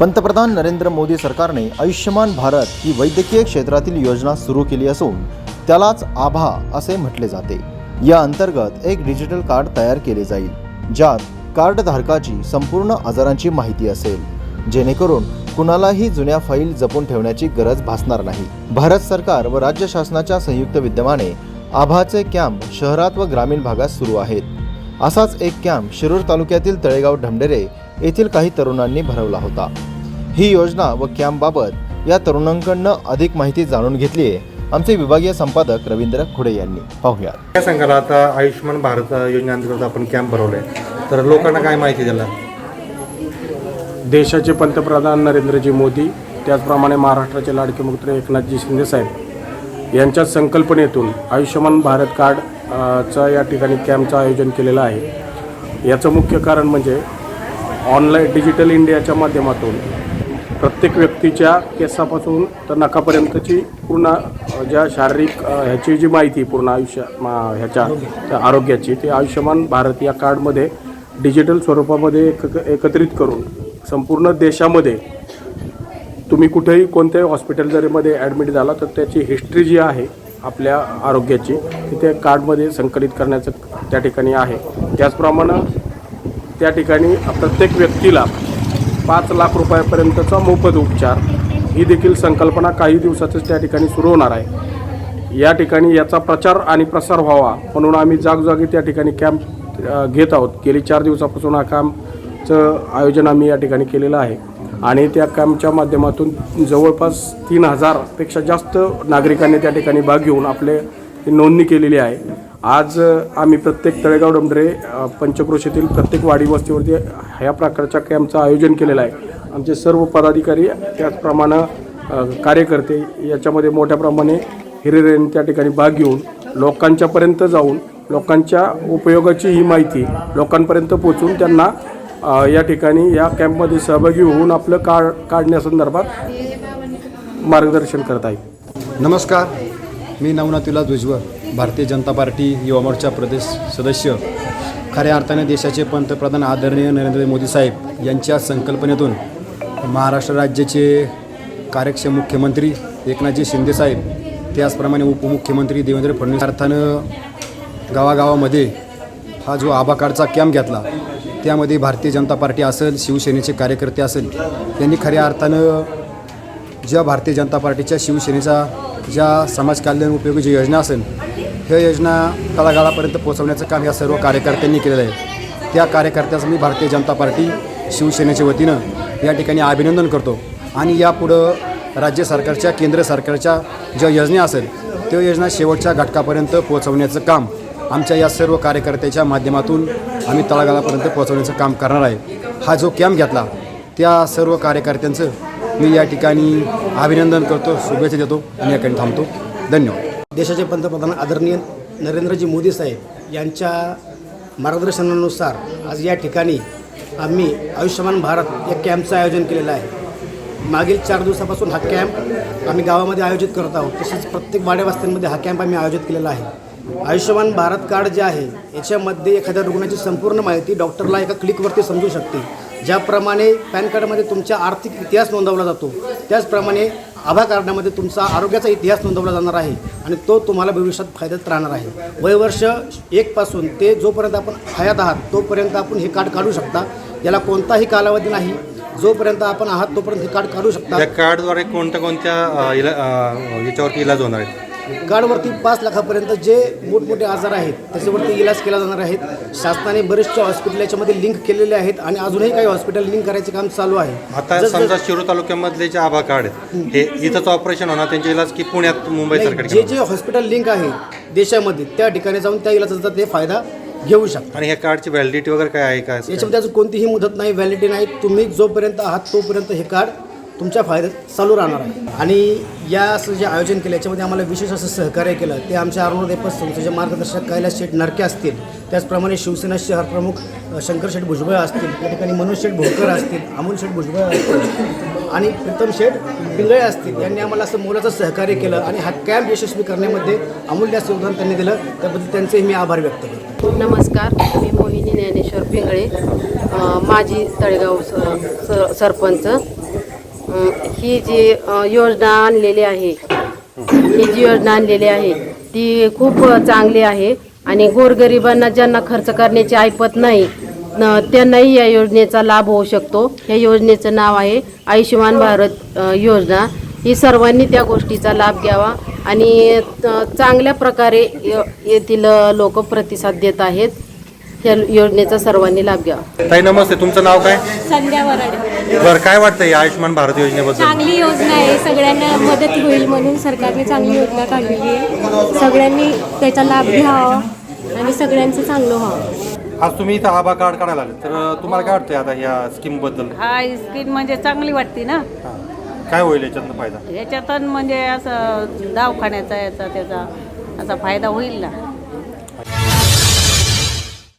पंतप्रधान नरेंद्र मोदी सरकारने आयुष्यमान भारत ही वैद्यकीय क्षेत्रातील योजना सुरू केली असून त्यालाच आभा असे म्हटले जाते. या अंतर्गत एक डिजिटल कार्ड तयार केले जाईल ज्यात कार्डधारकाची संपूर्ण आजारांची माहिती असेल. जेणेकरून कुणालाही जुन्या फाईल जपून ठेवण्याची गरज भासणार नाही. भारत सरकार व राज्य शासनाच्या संयुक्त विद्यमाने आभाचे कॅम्प शहरात व ग्रामीण भागात सुरू आहेत. असाच एक कॅम्प शिरूर तालुक्यातील तळेगाव ढमडेरे येथील काही तरुणांनी भरवला होता. ही योजना व कॅम्पबाबत या तरुणांकडनं अधिक माहिती जाणून घेतली आहे. आमचे विभागीय संपादक रवींद्र खुडे यांनी. पाहूया. काय सांगाल आता आयुष्यमान भारत योजनेअंतर्गत आपण कॅम्प भरवलाय. तर लोकांना काय माहिती दिला देशाचे पंतप्रधान नरेंद्रजी मोदी त्याचप्रमाणे महाराष्ट्राचे लाडके मुख्यमंत्री एकनाथजी शिंदेसाहेब यांच्या संकल्पनेतून आयुष्यमान भारत कार्ड अ, चा या ठिकाणी कॅम्पचं आयोजन केलेलं आहे. याचं मुख्य कारण म्हणजे ऑनलाईन डिजिटल इंडियाच्या माध्यमातून प्रत्येक व्यक्तीच्या केसापासून तर नखापर्यंतची पूर्ण ज्या शारीरिक ह्याची जी माहिती पूर्ण आयुष्य मा- ह्याच्या त्या आरोग्याची ते आयुष्यमान भारत या कार्डमध्ये डिजिटल स्वरूपामध्ये एक एकत्रित करून संपूर्ण देशामध्ये तुम्ही कुठेही कोणत्याही हॉस्पिटल जरीमध्ये ॲडमिट झाला तर त्याची हिस्ट्री जी आहे आपल्या आरोग्याची ती त्या कार्डमध्ये संकलित करण्याचं त्या ठिकाणी आहे. त्याचप्रमाणे त्या ठिकाणी प्रत्येक व्यक्तीला पाच लाख रुपयापर्यंतचा मोफत उपचार. ही देखील संकल्पना काही दिवसातच त्या ठिकाणी सुरू होणार आहे. या ठिकाणी याचा प्रचार आणि प्रसार व्हावा म्हणून आम्ही जागोजागी त्या ठिकाणी कॅम्प घेत आहोत. गेली चार दिवसापासून हा कॅम्पचं आयोजन आम्ही या ठिकाणी केलेलं आहे. आणि त्या कॅम्पच्या माध्यमातून जवळपास तीन हजारपेक्षा जास्त नागरिकांनी त्या ठिकाणी भाग घेऊन आपले नोंदणी केलेली आहे. आज आम्ही प्रत्येक तळेगाव डोंबरे अ, पंचक्रोशीतील प्रत्येक वाडी वस्तीवरती ह्या प्रकारच्या कॅम्पचं आयोजन केलेलं आहे. आमचे सर्व पदाधिकारी त्याचप्रमाणे कार्यकर्ते याच्यामध्ये मोठ्या प्रमाणे हिरिरेने त्या ठिकाणी भाग घेऊन लोकांच्यापर्यंत जाऊन लोकांच्या उपयोगाची ही माहिती लोकांपर्यंत पोचून त्यांना या ठिकाणी या कॅम्पमध्ये सहभागी होऊन आपलं काढ काढण्यासंदर्भात मार्गदर्शन करत आहे. नमस्कार. मी नवनाथ विलास भुजबळ भारतीय जनता पार्टी युवा मोर्चा प्रदेश सदस्य. खऱ्या अर्थाने देशाचे पंतप्रधान आदरणीय नरेंद्र मोदी साहेब यांच्या संकल्पनेतून महाराष्ट्र राज्याचे कार्यक्षम मुख्यमंत्री एकनाथजी शिंदेसाहेब त्याचप्रमाणे उपमुख्यमंत्री देवेंद्र फडणवीस अर्थानं गावागावामध्ये हा जो आभाकारचा कॅम्प घेतला त्यामध्ये भारतीय जनता पार्टी असेल शिवसेनेचे कार्यकर्ते असेल यांनी खऱ्या अर्थानं ज्या भारतीय जनता पार्टीच्या शिवसेनेचा ज्या समाज कल्याण उपयोगी जी योजना असेल ह्या योजना तळागाळापर्यंत पोहोचवण्याचं काम या सर्व कार्यकर्त्यांनी केलेलं आहे. त्या कार्यकर्त्याचं मी भारतीय जनता पार्टी शिवसेनेच्या वतीनं या ठिकाणी अभिनंदन करतो. आणि यापुढं राज्य सरकारच्या केंद्र सरकारच्या ज्या योजना असेल त्या योजना शेवटच्या घटकापर्यंत पोहोचवण्याचं काम आमच्या या सर्व कार्यकर्त्याच्या माध्यमातून आम्ही तळागाळापर्यंत पोहोचवण्याचं काम करणार आहे. हा जो कॅम्प घेतला त्या सर्व कार्यकर्त्यांचं मी या ठिकाणी अभिनंदन करतो शुभेच्छा देतो आणि या थांबतो. धन्यवाद. देशाचे पंतप्रधान आदरणीय नरेंद्रजी मोदी साहेब यांच्या मार्गदर्शनानुसार आज या ठिकाणी आम्ही आयुष्यमान भारत या कॅम्पचं आयोजन केलेलं आहे. मागील चार दिवसापासून हा कॅम्प आम्ही गावामध्ये आयोजित करत आहोत. तसेच प्रत्येक वाड्यावस्त्यांमध्ये हा कॅम्प आम्ही आयोजित केलेला आहे. आयुष्यमान भारत कार्ड जे आहे याच्यामध्ये एखाद्या रुग्णाची संपूर्ण माहिती डॉक्टरला एका क्लिकवरती समजू शकते. ज्याप्रमाणे पॅन कार्डमध्ये तुमचा आर्थिक इतिहास नोंदवला जातो त्याचप्रमाणे आभा कार्डामध्ये तुमचा आरोग्याचा इतिहास नोंदवला जाणार आहे आणि तो तुम्हाला भविष्यात फायद्यात राहणार आहे. वयवर्ष एकपासून ते जोपर्यंत आपण हयात आहात तोपर्यंत आपण हे कार्ड काढू शकता. याला कोणताही कालावधी नाही. जोपर्यंत आपण आहात तोपर्यंत हे कार्ड काढू शकता. कार्डद्वारे कोणत्या कोणत्या इला याच्यावरती इलाज होणार आहे? कार्डवरती पाच लाखापर्यंत जे मोठमोठे आजार आहेत त्याच्यावरती इलाज केला जाणार आहेत शासनाने बरेचसे हॉस्पिटल याच्यामध्ये लिंक केलेले आहेत आणि अजूनही काही हॉस्पिटल लिंक करायचे काम चालू आहे. आता जसं- समजा शिरूर तालुक्यामधले जे आभा कार्ड हे इथंच ऑपरेशन होणार त्यांचे इलाज की पुण्यात मुंबई नाही, सरकार जे जे हॉस्पिटल लिंक आहे देशामध्ये त्या ठिकाणी जाऊन त्या इलाजाचा ते फायदा घेऊ शकता आणि ह्या कार्डची व्हॅलिडिटी वगैरे काय आहे का याच्यामध्ये अजून कोणतीही मुदत नाही व्हॅलिडिटी नाही. तुम्ही जोपर्यंत आहात तोपर्यंत हे कार्ड तुमच्या फायद्यात चालू राहणार आहे. आणि या असं जे आयोजन केलं याच्यामध्ये आम्हाला विशेष असं सहकार्य केलं ते आमच्या अरुणोदय संस्थेचे मार्गदर्शक कैलास शेठ नरके असतील. त्याचप्रमाणे शिवसेना शहर प्रमुख शंकर शेठ भुजबळ असतील. त्या ठिकाणी मनोज शेठ भोकर असतील अमोल शेठ भुजबळ असतील आणि प्रीतम शेठ पिंगळे असतील. यांनी आम्हाला असं मोलाचं सहकार्य केलं आणि हा कॅम्प यशस्वी करण्यामध्ये अमूल्य असं योगदान त्यांनी दिलं. त्याबद्दल त्यांचे मी आभार व्यक्त करतो. नमस्कार मी मोहिनी ज्ञानेश्वर पिंगळे माझी माजी तळेगाव स स- सरपंच. ही जी योजना आणलेली आहे ही जी योजना आणलेली आहे ती खूप चांगली आहे आणि गोरगरिबांना ज्यांना खर्च करण्याची ऐपत नाही त्यांनाही या योजनेचा लाभ होऊ शकतो. या योजनेचं नाव आहे आयुष्यमान भारत योजना. ही सर्वांनी त्या गोष्टीचा लाभ घ्यावा आणि चांगल्या प्रकारे य- येथील लोक प्रतिसाद देत आहेत. या योजनेचा सर्वांनी लाभ घ्यावा. ताई नमस्ते. तुमचं नाव काय? संध्या वराडे. बरं काय वाटतं या आयुष्यमान भारत योजनेबद्दल? चांगली योजना आहे. सगळ्यांना मदत होईल म्हणून सरकारने चांगली योजना काढलेली आहे. सगळ्यांनी त्याचा लाभ घ्यावा आणि सगळ्यांचं चांगलं व्हावं. आज तुम्ही इथं आभा कार्ड काढायला आले. तर तुम्हाला काय वाटतंय आता या स्कीमबद्दल हा स्किन म्हणजे चांगली वाटते ना. हां. काय होईल याच्यातनं फायदा? याच्यातून म्हणजे असं दवाखान्याचा याचा त्याचा असा फायदा होईल ना.